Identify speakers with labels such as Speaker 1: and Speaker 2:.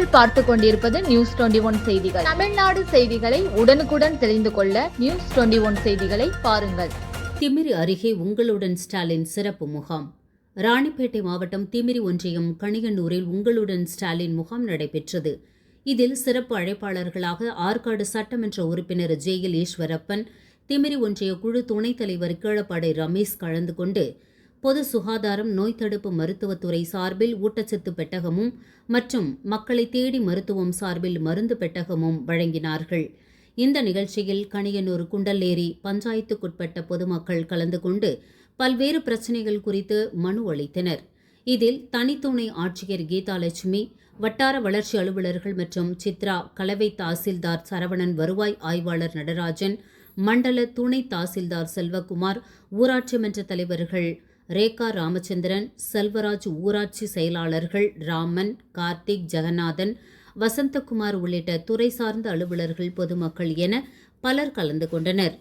Speaker 1: நீங்கள் பார்த்து கொண்டிருப்பது நியூஸ் டுவெண்டி ஒன் செய்திகள். தமிழ்நாடு செய்திகளை உடனுக்குடன் தெரிந்து கொள்ள நியூஸ் டுவெண்டி ஒன் செய்திகளை பாருங்கள்.
Speaker 2: திமிரி அருகே உங்களுடன் ஸ்டாலின் சிறப்பு முகாம். ராணிப்பேட்டை மாவட்டம் திமிரி ஒன்றியம் கணியனூரில் உங்களுடன் ஸ்டாலின் முகாம் நடைபெற்றது. இதில் சிறப்பு அழைப்பாளர்களாக ஆற்காடு சட்டமன்ற உறுப்பினர் ஜே எல் ஈஸ்வரப்பன் திமிரி ஒன்றிய குழு துணைத் தலைவர் கீழப்பாடை ரமேஷ் கலந்து கொண்டு பொது சுகாதாரம் நோய் தடுப்பு மருத்துவத்துறை சார்பில் ஊட்டச்சத்து பெட்டகமும் மற்றும் மக்களை தேடி மருத்துவம் சார்பில் மருந்து பெட்டகமும் வழங்கினார்கள். இந்த நிகழ்ச்சியில் கணியனூர் குண்டல்லேரி பஞ்சாயத்துக்குட்பட்ட பொதுமக்கள் கலந்து கொண்டு பல்வேறு பிரச்சினைகள் குறித்து மனு அளித்தனர். இதில் தனித்துணை ஆட்சியர் கீதாலட்சுமி வட்டார வளர்ச்சி அலுவலர்கள் மற்றும் சித்ரா கலவை தாசில்தார் சரவணன் வருவாய் ஆய்வாளர் நடராஜன் மண்டல துணை தாசில்தார் செல்வகுமார் ஊராட்சி மன்ற தலைவர்கள் ரேகா ராமச்சந்திரன் செல்வராஜ் ஊராட்சி செயலாளர்கள் ராமன் கார்த்திக் ஜெகநாதன் வசந்தகுமார் உள்ளிட்ட துறை சார்ந்த அலுவலர்கள் பொதுமக்கள் என பலர் கலந்து கொண்டனர்.